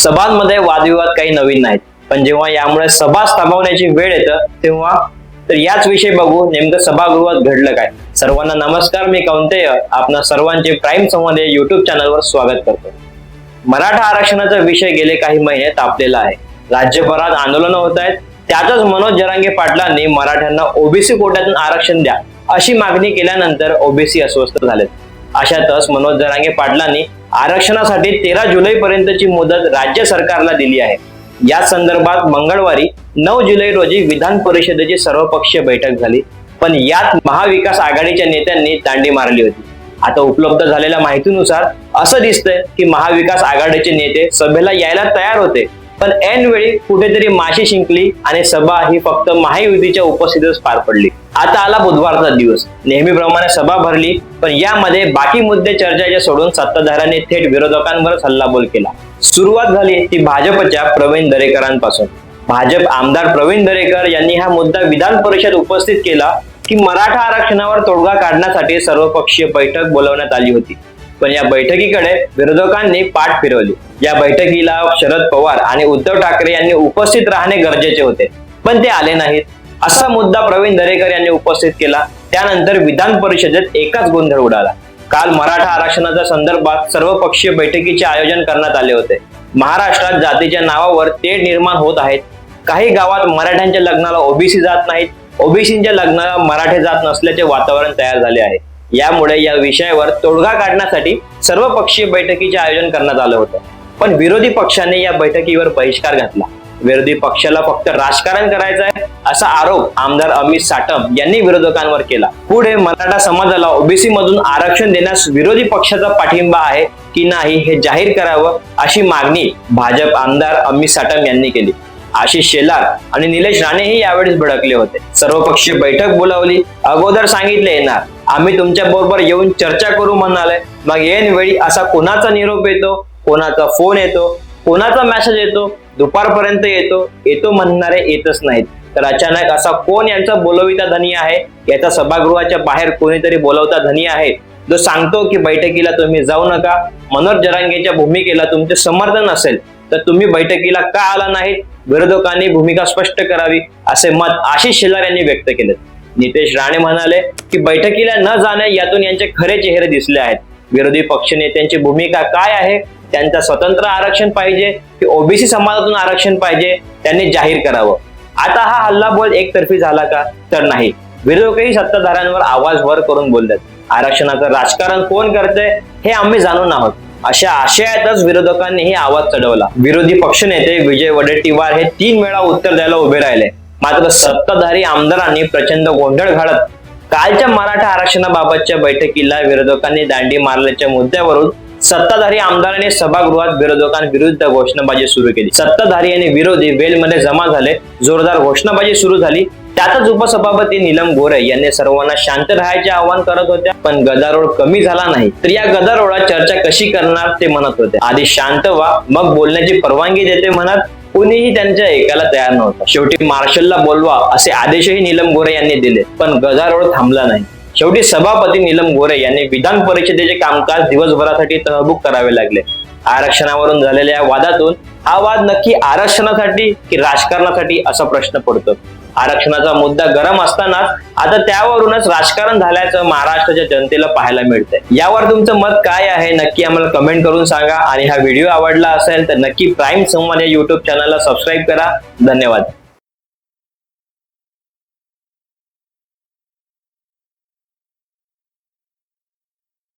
सभांमध्ये वादविवाद काही नवीन नाहीत. पण जेव्हा यामुळे सभा स्थापवण्याची वेळ येतं तेव्हा तर याच विषयी बघू नेमकं सभागृहात घडलं काय. सर्वांना नमस्कार मी कौंतेय. आपणा सर्वांचे प्राईम संवाद या युट्यूब चॅनलवर स्वागत करतो. मराठा आरक्षणाचा विषय गेले काही महिने तापलेला आहे. राज्यभरात आंदोलनं होत आहेत. त्यातच मनोज जरांगे पाटलांनी मराठ्यांना ओबीसी कोट्यातून आरक्षण द्या अशी मागणी केल्यानंतर ओबीसी अस्वस्थ झालेत. अशातच मनोज जरांगे पाटलांनी आरक्षणासाठी तेरा जुलै पर्यंतची मुदत राज्य सरकारला दिली आहे. या संदर्भात मंगळवारी नऊ जुलै रोजी विधान परिषदेची सर्वपक्षीय बैठक झाली. पण यात महाविकास आघाडीच्या नेत्यांनी दांडी मारली होती. आता उपलब्ध झालेल्या माहितीनुसार असं दिसतंय की महाविकास आघाडीचे नेते सभेला यायला तयार होते. पण ऐन वेळी कुठेतरी माशी शिंकली आणि सभा ही फक्त महायुतीच्या उपस्थितीतच पार पडली. आता आला बुधवारचा दिवस. नेहमीप्रमाणे सभा भरली पण यामध्ये बाकी मुद्दे चर्चेचे सोडून सत्ताधाऱ्यांनी थेट विरोधकांवरच हल्लाबोल केला. सुरुवात झाली ती भाजपच्या प्रवीण दरेकरांपासून. भाजप आमदार प्रवीण दरेकर यांनी हा मुद्दा विधान परिषद उपस्थित केला की मराठा आरक्षणावर तोडगा काढण्यासाठी सर्वपक्षीय बैठक बोलवण्यात आली होती. पण या बैठकीकडे विरोधकांनी पाठ फिरवली. या बैठकीला शरद पवार आणि उद्धव ठाकरे यांनी उपस्थित राहणे गरजेचे होते. पण ते आले नाहीत. असा मुद्दा प्रवीण दरेकर यांनी उपस्थित केला. त्यानंतर विधान परिषदेत एकाच गोंधळ उडाला. काल मराठा आरक्षणाच्या संदर्भात सर्वपक्षीय बैठकीचे आयोजन करण्यात आले होते. महाराष्ट्रात जातीच्या नावावर तेढ निर्माण होत आहेत. काही गावात मराठ्यांच्या लग्नाला ओबीसी जात नाहीत. ओबीसीच्या लग्नाला मराठे जात नसल्याचे वातावरण तयार झाले आहे. यामुळे या विषयावर तोडगा काढण्यासाठी सर्वपक्षीय बैठकीचे आयोजन करण्यात आलं होतं. पण विरोधी पक्षाने या बैठकीवर बहिष्कार घातला. विरोधी पक्षाला फक्त राजकारण करायचं आहे असा आरोप आमदार अमित साटम यांनी विरोधकांवर केला. पुढे मराठा समाजाला ओबीसी मधून आरक्षण देण्यास विरोधी पक्षाचा पाठिंबा आहे की नाही हे जाहीर करावं अशी मागणी भाजप आमदार अमित साटम यांनी केली. आशिष शेलार आणि निलेश राणेही यावेळेस भडकले होते. सर्वपक्षीय बैठक बोलावली. अगोदर सांगितले येणार. आम्ही तुमच्या बरोबर येऊन चर्चा करू म्हणाले. मग येन वेळी असा कोणाचा निरोप येतो? कोणाचा फोन येतो? कोणाचा मेसेज येतो? दुपारपर्यंत येतो? येतो म्हणणारे येतच नाहीत. तर अचानक असा कोण यांचा बोलविता धनी आहे? याचा सभागृहाच्या बाहेर कोणीतरी बोलवता धनी आहे? जो सांगतो की बैठकीला तुम्ही जाऊ नका. मनोज जरांगेच्या भूमिकेला तुमचे समर्थन असेल. तर तुम्ही बैठकीला का आला नाहीत? विरोधकांनी भूमिका स्पष्ट करावी असे मत आशिष शेलार यांनी व्यक्त केले नितेश राणे म्हणाले की बैठकीला न जाणे यातून यांचे खरे चेहरे दिसले आहेत. विरोधी पक्षनेत्यांची भूमिका काय आहे? त्यांचा स्वतंत्र आरक्षण पाहिजे की ओबीसी समाजातून आरक्षण पाहिजे? त्यांनी जाहीर करावं. आता हा हल्लाबोल एकतर्फी झाला का? तर नाही. विरोधकही सत्ताधाऱ्यांवर आवाज वर करून बोलतात. आरक्षणाचं राजकारण कोण करतंय हे आम्ही जाणून आहोत. अशा आशयातच विरोधकांनीही आवाज चढवला. विरोधी पक्षनेते विजय वडेट्टीवार हे तीन वेळा उत्तर द्यायला उभे राहिले. मात्र सत्ताधारी आमदारांनी प्रचंड गोंधळ घालत कालच्या मराठा आरक्षणाबाबतच्या बैठकीला विरोधकांनी दांडी मारल्याच्या मुद्द्यावरून सत्ताधारी आमदारांनी सभागृहात विरोधकांविरुद्ध घोषणाबाजी सुरू केली. सत्ताधारी आणि विरोधी वेलमध्ये जमा झाले जोरदार घोषणाबाजी सुरू झाली. त्यातच उपसभापती नीलम गोरे यांनी सर्वांना शांत राहायचे आवाहन करत होत्या पण गदारोळ कमी झाला नाही. तर या गदारोळात चर्चा कशी करणार ते म्हणत होते. आधी शांत व्हा मग बोलण्याची परवानगी देते म्हणत कुणीही त्यांच्या ऐकायला तयार नव्हतं. शेवटी मार्शलला बोलवा असे आदेशही नीलम गोरे यांनी दिले. पण गदारोळ थांबला नाही. शेवटी सभापती नीलम गोरे यांनी विधान परिषदेचे कामकाज दिवसभरासाठी तहबूक करावे लागले. आरक्षणावरून झालेल्या या वादातून हा वाद नक्की आरक्षणासाठी की राजकारणासाठी असा प्रश्न पडतो. आरक्षणाचा मुद्दा गरम असतानाच आता त्यावरूनच राजकारण झाल्याचं महाराष्ट्राच्या जनतेला पाहायला मिळतंय. यावर तुमचं मत काय आहे? नक्की आम्हाला कमेंट करून सांगा. आणि हा व्हिडिओ आवडला असेल तर नक्की प्राईम संवाद या युट्यूब चॅनलला सबस्क्राईब करा. धन्यवाद.